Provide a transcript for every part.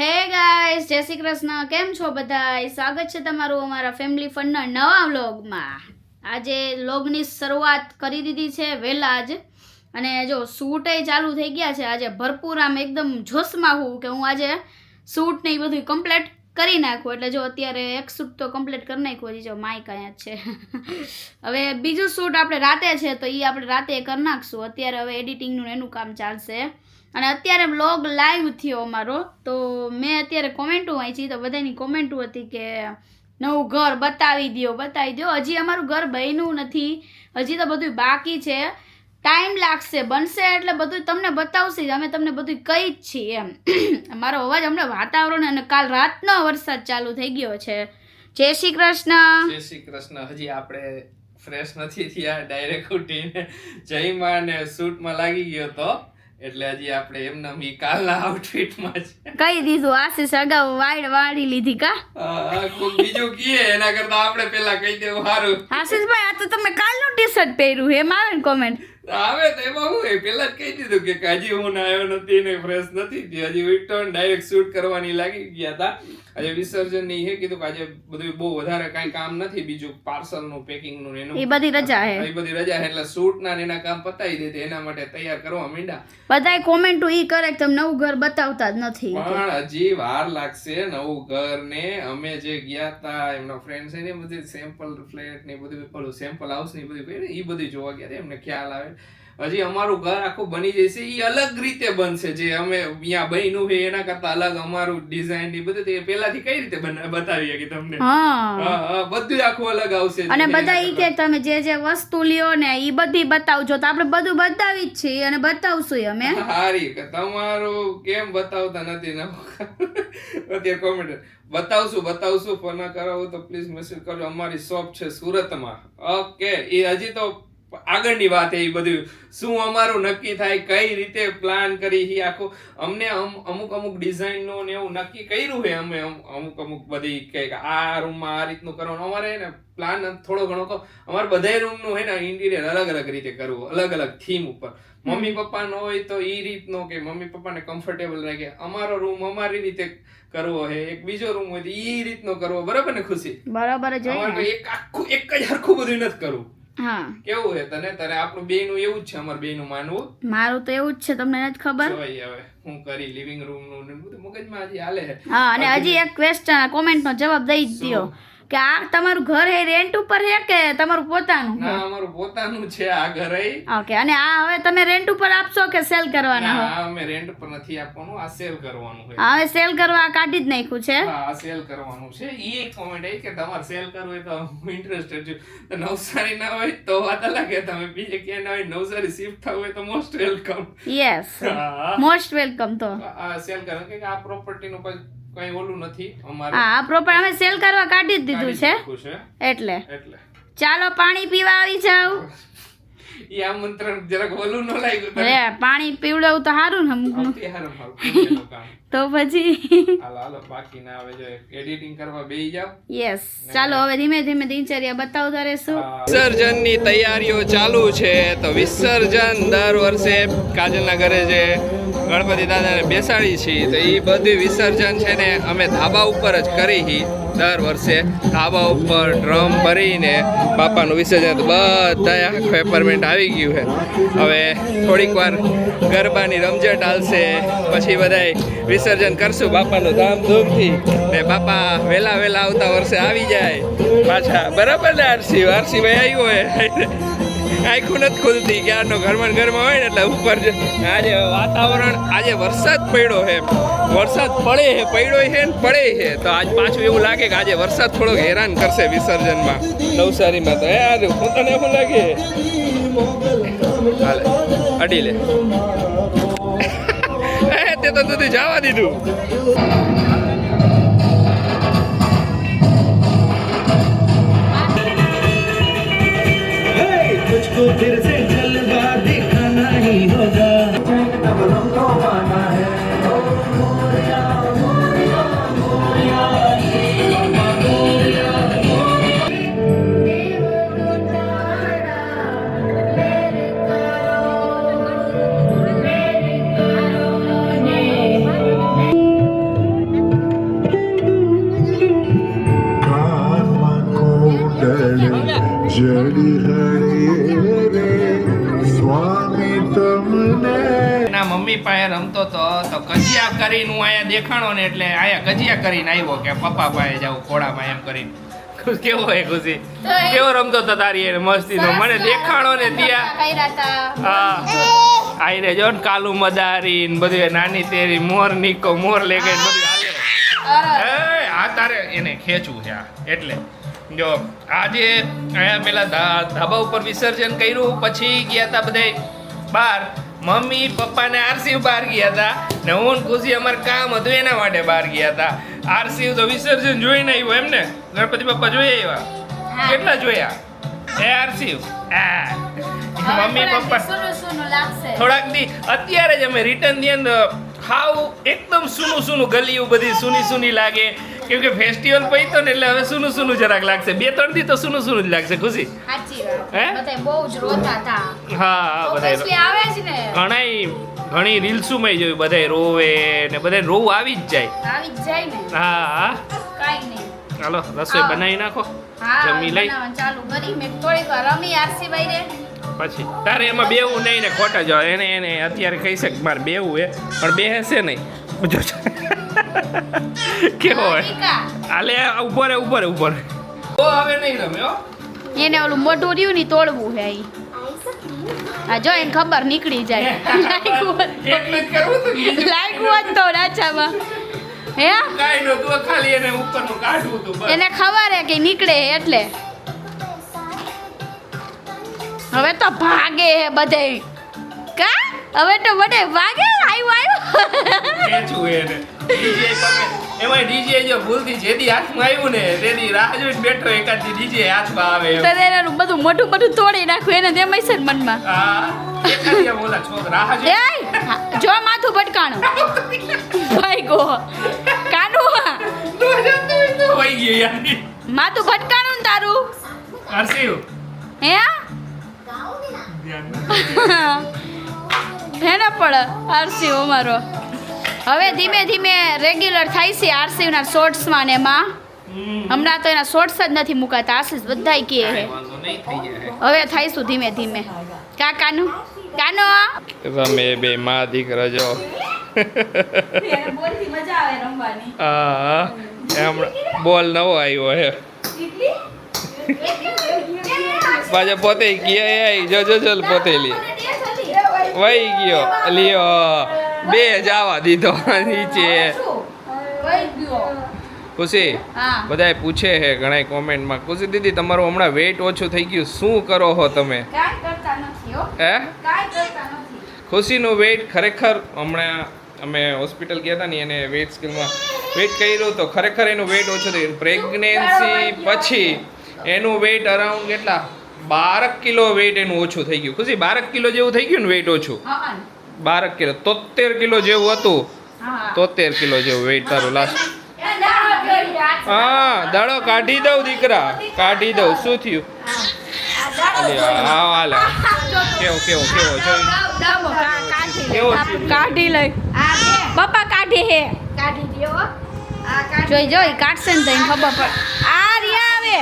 હે ગાઈસ, જય શ્રી કૃષ્ણ. કેમ છો બધા સ્વાગત છે તમારું અમારા ફેમિલી ફંડના નવા વ્લોગમાં. આજે વ્લોગની શરૂઆત કરી દીધી છે વહેલા જ. અને જો શૂટે ચાલુ થઈ ગયા છે. આજે ભરપૂર આમ એકદમ જોશમાં હું કે હું આજે શૂટ ને એ બધું કમ્પ્લીટ કરી નાખું. એટલે જો અત્યારે એક શૂટ તો કમ્પ્લીટ કરી નાખ્યું, હજી જો માઇક અહીંયા છે. હવે બીજું શૂટ આપણે રાતે છે, તો એ આપણે રાતે કરી નાખશું. અત્યારે હવે એડિટિંગનું એનું કામ ચાલશે. અને અત્યારે બ્લોગ લાઈવ થયો અમારો. તો મેં અત્યારે કોમેન્ટો વાંચી, તો બધાની કોમેન્ટો હતી કે, નવું ઘર બતાવી દ્યો બતાવી દ્યો. હજી અમારું ઘર બન્યું નથી. હજી તો બધું બાકી છે. ટાઈમ લાગશે બનશે એટલે બધું તમને બતાવશે. અમે તમને બધું કહી જ છીએ એમ. મારો અવાજ હમણાં વાતાવરણ અને કાલ રાતનો વરસાદ ચાલુ થઈ ગયો છે. જય શ્રી કૃષ્ણ. જય શ્રી કૃષ્ણ. હજી આપણે ફ્રેશ નથી થયા ડાયરેક્ટ ઉઠીને જઈમાં ને સૂટમાં લાગી ગયો તો. એટલે હજી આપણે એમના મી કાલના આઉટફિટમાં છે. કહી દીધું આશીષ અગાઉ વાડ વાળી લીધી કા? બીજું કીએ એના કરતા આપણે પેલા કહી દેવું સારું. આશીષભાઈ આ તો તમે કાલનું ટી શર્ટ પહેર્યું એમ આવે ને કોમેન્ટ આવે તો એમાં હું પેલા જ કહી દીધું કે હજી હું આવ્યો નથી ને ફ્રેશ નથી હજી ઉઠતો ડાયરેક્ટ શૂટ કરવાની લાગી ગયા હતા આજે વિસર્જનની હે કીધું કે આજે બધું બહુ વધારે કાંઈ કામ નથી બીજું પાર્સલનું પેકિંગનું એનું. એ બધી રજા હે. એ બધી રજા એટલે શૂટ ના એના કામ પતાવી દીધી એના માટે તૈયાર કરવા મીંડા બધાય કોમેન્ટ ઈ કરે કે તમે નવું ઘર બતાવતા જ નથી. પણ હજી વાર લાગશે નવું ઘર ને. અમે જે ગયા તા એમનો ફ્રેન્ડ છે ને એ બધી સેમ્પલ ફ્લેટ ને બધું પેલું સેમ્પલ હાઉસ ને બધું એ બધું જોવા ગયા એમને ખ્યાલ આવે. હજી અમારું ઘર આખું બની જશે. એ અલગ રીતે બનશે જે અમે અહીંયા બન્યું છે એના કરતા અલગ અમારું ડિઝાઇન ને બધું. તે પહેલાથી કઈ રીતે બતાવીએ કે તમને? બધું આખું અલગ આવશે. અને બધા ઈ કે તમે જે જે વસ્તુ લ્યો ને ઈ બધી બતાવજો. તો આપણે બધું બતાવી જ છીએ અને બતાવશું અમે હારી કે તમારું કેમ બતાવતા નથી ને અત્યારે કોમેન્ટ બતાવશું બતાવશું. ફોન કરાવો તો પ્લીઝ મેસેજ કરજો. અમારી શોપ છે સુરતમાં. ઓકે એ હજી તો આગળની વાત એ બધું શું અમારું નક્કી થાય કઈ રીતે પ્લાન કરી છે આખું? અમને અમુક અમુક ડિઝાઇન ને એવું નક્કી કર્યું છે અમે અમુક અમુક બધી કે આ રૂમમાં આ રીતનું કરવાનું. અમારે ને પ્લાન થોડો ઘણો તો અમારે બધા રૂમનું હે ને ઇન્ટિરિયર અલગ અલગ રીતે કરવું અલગ અલગ થીમ ઉપર. મમ્મી પપ્પા નો હોય તો ઈ રીતનો કે મમ્મી પપ્પાને કમ્ફર્ટેબલ લાગે અમારો રૂમ અમારી રીતે કરવો હે એક બીજો રૂમ હોય તો એ રીતનો કરવો બરાબર ને ખુશી? બરાબર હોય એક આખું એક જ હરખું બધું નથી કરવું. હા. કેવું છે તને? તારે આપણું બેનું એવું જ છે અમાર બેનું માનવું? મારું તો એવું જ છે તમને નથી ખબર? જોઈએ હવે હું કરી લિવિંગ રૂમનું ને બધું મગજમાં હજી હાલે હા અને હજી એક ક્વેશ્ચન કોમેન્ટનો જવાબ દઈ જ? દ્યો. કે આ તમારું ઘર હે રેન્ટ ઉપર હે કે તમારું પોતાનું ના અમારું પોતાનું છે આ ઘરે ઓકે અને આ હવે તમે રેન્ટ ઉપર આપશો કે સેલ કરવાના હો? અમે રેન્ટ પર નથી આપવાનું આ સેલ કરવાનું છે હવે સેલ કરવા કાઢી જ નાખ્યું છે? હા આ સેલ કરવાનું છે. ઈ એક કોમેન્ટ આવી કે તમારે સેલ કરવું હોય તો હું ઇન્ટરેસ્ટેડ છું તો નવસારી ના હોય તો વાત અલગ છે તમે બીજે ક્યાં ના હોય નવસારી શિફ્ટ થવું હોય તો most welcome yes most welcome તો. આ સેલ કરો. કે આ પ્રોપર્ટી નું કોઈ ઓલું નથી અમારે. હા આ પ્રોપર અમે સેલ કરવા કાઢી જ દીધું છે. છે. એટલે. એટલે. ચાલો પાણી પીવા આવી જાવ ઈ આમંત્રણ જરાક ઓલું ન લાગ્યું તને? પાણી પીવડાવું તો સારું ને અમુકનું હારું હારું, તો પછી? હાલો હાલો બાકીના હવે જો એડિટિંગ કરવા બેસી જાવ યસ ચાલો હવે ધીમે ધીમે દિનચર્યા બતાવતા રહેશું. વિસર્જનની તૈયારીઓ ચાલુ છે તો વિસર્જન દર વર્ષે કાજલના ઘરે જે ગણપતિ દાદાને બેસાડી છીએ તો એ બધી વિસર્જન છે ને અમે ધાબા ઉપર જ કરી હી દર વર્ષે. ધાબા ઉપર ડ્રમ ભરીને બાપાનું વિસર્જન. બધા બધાય એપાર્ટમેન્ટ આવી ગયું છે. હવે થોડીક વાર ગરબાની રમઝટ હાલશે. પછી બધાય વિસર્જન કરશું. બાપાનું ધામધૂમથી ને બાપા વહેલા વહેલા આવતા વર્ષે આવી જાય. પાછા બરાબર ને આરસી? આરસી ભાઈ આવ્યો હોય. આખું નથી ખુલતી. ક્યારનો ઘરમાં ઘરમાં હોય ને એટલે ઉપર આજે વાતાવરણ, આજે વરસાદ પડ્યો છે. વરસાદ પડે છે, પડ્યો છે ને પડે છે. તો આજ પાછું એવું લાગે કે આજે વરસાદ થોડોક હેરાન કરશે વિસર્જનમાં. નવસારીમાં તો હે આજે હું તને એવું લાગે? હાલે અડી લે એ તે તો તું જવા દીધું तुझको फिर से जलवा दिखाना ही होगा રમતો તો તો કજિયા કરીને હું અહીંયા દેખાણો ને એટલે અહીંયા કજિયા કરીને આવ્યો કે પપ્પા પાસે જાઉં ખોડામાં એમ કરીને. કેવો હોય ખુશી? કેવો રમતો તો તારી એને મસ્તી તો મને દેખાણો ને ત્યાં હા. આઈ આઈને જો ને કાલુ મદારી ને બધું નાની તેરી મોર નીકો મોર લે ગઈ ને બધું હાલે. આ તારે એને ખેંચવું છે આ એટલે. જો આજે અહીંયા પેલા ધાબા ઉપર વિસર્જન કર્યું પછી ગયા હતા બધાય બહાર. મમ્મી પપ્પા ને આરસીવ બહાર ગયા હતા ને હું ખુશી અમારે કામ હતું એના માટે બહાર ગયા હતા. આરસીવ તો વિસર્જન જોઈને આવ્યો એમ ને ગણપતિ બાપા જોઈ આવ્યા? કેટલા જોયા? એ આરસીવ મમ્મી પપ્પા. થોડાક દી. અત્યારે જ અમે રિટર્નની અંદર હાવ એકદમ સૂનું સૂનું ગલિયું બધી સૂની સૂની લાગે. કેમ કે ફેસ્ટિવલ પૈતો ને એટલે હવે સુનું સુનું જરાક લાગશે. બે ત્રણ દી તો સુનું સુનું જ લાગશે ખુશી? સાચી વાત. હે? બધાય બહુ જ રોતા હતા હા હા Obviously બધા આવે જ ને. ઘણાય ઘણી રીલ્સુમાં જોયું બધાય રોવે ને બધાય રોવ આવી જ જાય. આવી જ જાય ને. હા હા. કાઈ નહીં. ચાલો રસોઈ બનાવી નાખો. જમી લઈ. ચાલુ કરી. મેં થોડીક રમી આરસી ભાઈ રે પછી તારે એમાં બેવું નહીં ને ખોટા જાવ એને એને અત્યારે કહી શકે મારે બેવું હે પણ બે હશે નહીં કેવો હોય. આલે ઊભો રે ઊભો રે ઊભો રે. ઓ હવે નહીં રમે હો એને ઓલું મોઢું રહ્યું ની તોડવું હે ઈ. આ જો એને ખબર નીકળી જાય. લાઈક હોત તો- હતું બીજું. લાગ્યું હોત તો હે? ખાલી એને ઉપરનું કાઢવું તો એને ખબર હે કે નીકળે હે એટલે. હવે તો ભાગે હે બધે. કા? હવે તો બધે વાગે આવ્યું આવ્યું ખેંચવું એને. ડીજે એમાં ડીજે જો ભૂલથી જેદી હાથમાં આવ્યું ને તેની રાહ જોઈને બેઠો એકાદ ડીજે હાથમાં આવે તો એનું બધું મોટું બધું તોડી નાખ્યું એને તેમ હશે મનમાં. હા. એ જો માથું ભટકાણું. ભાઈ ગો. કાનું. માથું ભટકાણું ને તારું. હે? હે ને પણ આરસી અમારો. હવે ધીમે ધીમે રેગ્યુલર થાય છે આરસીના શોર્ટ્સમાં ને એમાં. હમણાં તો એના શોર્ટ્સ જ નથી મુકાતા આશીષ બધાય કે હે હવે થાઈશું ધીમે ધીમે. કાકાનું? કાનો? રમે બે માં દીકરા જો. બોલ નવો આવ્યો હે પાછો પોતે ગયા જો જો જો પોતે લી. વહી ગયો. લ્યો બે જવા દીધો નીચે. ખુશી? હા. બધાય પૂછે છે ઘણા કોમેન્ટમાં. ખુશી દીદી તમારું હમણાં વેઇટ ઓછું થઈ ગયું. શું કરો છો તમે? હો. હે? ખુશીનું વેઇટ ખરેખર હમણાં અમે હોસ્પિટલ ગયા હતા ને એને વેઇટ સ્કેલમાં વેઇટ કર્યું તો ખરેખર એનું વેઇટ ઓછું થયું. પ્રેગ્નેન્સી પછી એનું વેઇટ અરાઉન્ડ કેટલા? બારક કિલો વેઇટ એનું ઓછું થઈ ગયું. ખુશી? બારક કિલો જેવું થઈ ગયું ને વેઇટ ઓછું? બાર બારક કિલો. તોતેર કિલો જેવું હતું. હા. તોતેર કિલો જેવું વેઇટ તારું લાસ્ટ. હા દાડો કાઢી દઉં દીકરા. કાઢી દઉં. શું થયું? અલે હા હાલે. કેવો કેવો કેવો? કેવો કાઢી લઈ પપ્પા કાઢી હે. કાઢી જોઈ જોઈ કાઢશે ને તઈ ખબર પડે. આ રિયા આવે.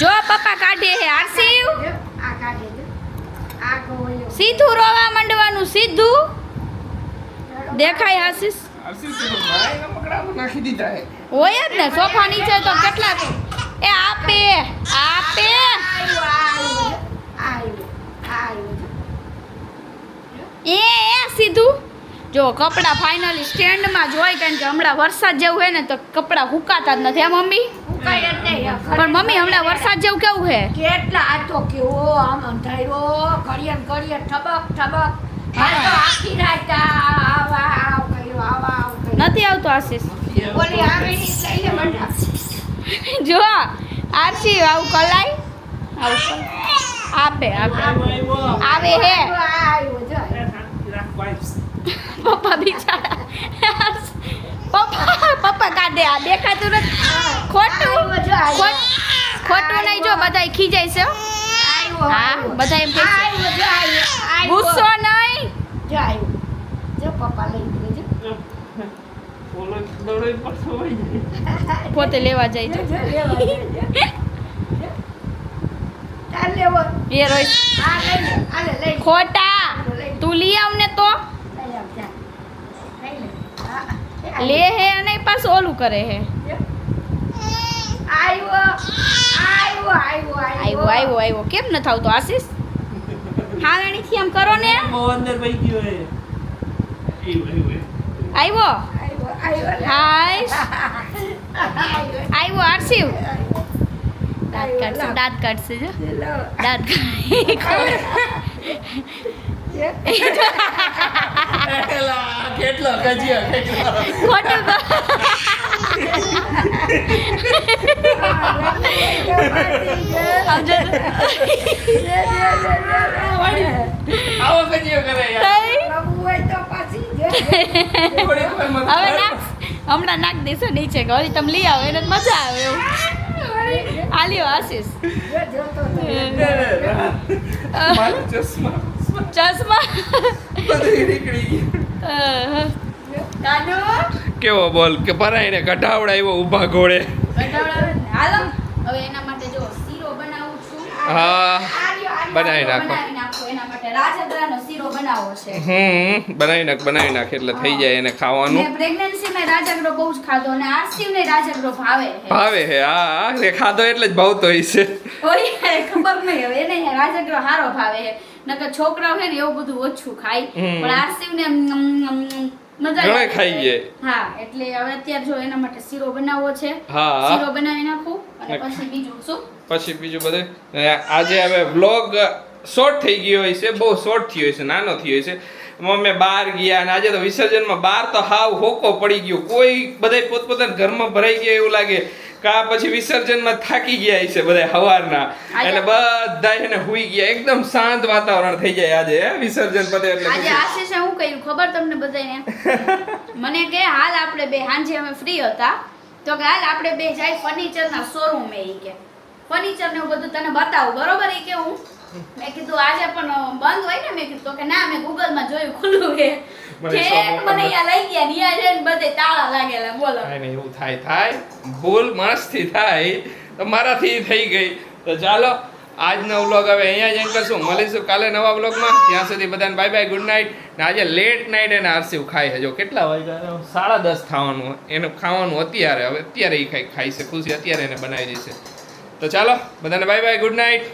જો. પપ્પા કાઢે હે આરસીવ આ કાઢી આ ગોળ્યો સીધું રોવા માંડવાનું સીધું? દેખાય આશીષ? નાખી દીધા હે. હોય જ ને સોફા નીચે તો કેટલા એ આપે આપે. એ એ સીધું? જો કપડાં ફાઇનલી સ્ટેન્ડમાં જોઈ કારણ કે હમણાં વરસાદ જેવું હોય ને તો કપડાં હુકાતા જ નથી હે મમ્મી? પણ મમ્મી હમણાં વરસાદ જેવું કેવું હે કેટલા આ તો કેવો આમ અંધારો ઘડીએ ને ઘડીએ ઠબક ઠબક. આ તો આખી રાત આવા આવ કર્યો આવા આવ નથી આવતો આશીષ. બોલી આવે ની લઈને મંડા જો આરસી આવું કલાઈ આવ આપે આપે. આવે. હે આવ્યો જો પપ્પા બિચારા પપ્પા કાઢે આ દેખાતું નથી. ખોટું. ખોટ- નહીં જો બધા ખીજાય છે હા. બધા એમ. ગુસ્સો નહીં. જો પપ્પા લઈ પોતે લેવા જાય દે. ખોટા. તું લઈ આવ ને તો લઈ આવ જા. લઈ લે. હા, એ આ લે હે અને પાછું ઓલું કરે હે. આવ્યો આવ્યો આવ્યો કેમ ન થાવતો આશીષ? થી આમ કરો ને. અંદર ગયો આવ્યો હાય. આવ્યો આરસીવ દાંત કાઢશે દાંત કાઢશે જો. દાંત કાઢે. કેટલો કજિયો કેટલો ખોટું કહો. સમજો તો? આવો કજિયો કરે યાર તઈ. બાબુ હોય તો પાછી જે. થોડી વાર મત હવે નાખ હમણાં નાખ દેશો નીચે કે વળી તમે લઈ આવો એને મજા આવે એવું આલ્યો આશીષ ચશ્મા ચશ્મા. બધું નીકળી ગયું. કેવો બોલ? કે પરાઈને કઢાવડાવ્યો ઊભા ઘોડે. હાલો. હવે એના માટે જો શીરો બનાવું છું. હા. બનાવી નાખો. બનાવી એના માટે રાજગરાનો શીરો બનાવવો છે. હમ બનાવી નાખ બનાવી નાખ એટલે થઈ જાય એને ખાવાનું. મેં પ્રેગ્નન્સી માં રાજગરો બહુ જ ખાધો અને આરસીવ ને રાજગરો ભાવે છે. ભાવે હે હા ખાધો એટલે જ ભાવતો હોય ખબર નહીં. હવે એને રાજગરો હારો ભાવે છે. નકર છોકરાઓ હે ને એવું બધું ઓછું ખાય. પણ આરસીવ ને મજા ખાઈ જાય હા એટલે હવે અત્યારે જો એના માટે શીરો બનાવવો છે. હા. શીરો બનાવી નાખું અને પછી બીજું શું? પછી બીજું બધું. આજે હવે વ્લોગ શોર્ટ થઈ ગયો હોય છે. બહુ શોર્ટ થયો છે. નાનો થયો છે. મમ્મી બહાર ગયા અને આજે તો વિસર્જનમાં બહાર તો હાવ હોકો પડી ગયો. કોઈ બધાય પોતપોતાના ઘરમાં ભરાઈ ગયા એવું લાગે. કા પછી વિસર્જનમાં થાકી ગયા છે બધા હવારના. એટલે બધા એને હુઈ ગયા. એકદમ શાંત વાતાવરણ થઈ જાય આજે વિસર્જન પતે એટલે આજે આશીષ હું કહ્યું ખબર તમને બધાને મને કે હાલ આપણે બે સાંજે અમે ફ્રી હતા. તો કે હાલ આપણે બે જાય ફર્નિચરના શોરૂમ એ કે. ફર્નિચર ને બધું તને બતાવું બરોબર? એ કે હું. મેં કીધું આજે પણ બંધ હોય ને? મેં કીધું કે ના મેં ગૂગલમાં જોયું ખુલ્લું કે મને મને અહીંયા લઈ ગયા નિયા છે ને બધે તાળા લાગેલા બોલો. કાંઈ નહીં એવું થાય થાય. ભૂલ માણસથી થાય. તો મારાથી થઈ ગઈ. તો ચાલો આજનો વ્લોગ હવે અહીંયા જ એમ કરશું. મળીશું કાલે નવા વ્લોગમાં. ત્યાં સુધી બધાને બાય બાય ગુડ નાઇટ ને આજે લેટ નાઇટ એને આરસીવ ખાય જો કેટલા વાગ્યા સાડા દસ થવાનું. એનું ખાવાનું અત્યારે હવે અત્યારે એ ખાઈ ખાય છે. ખુશી અત્યારે એને બનાવી દેશે તો ચાલો બધાને બાય બાય ગુડ નાઇટ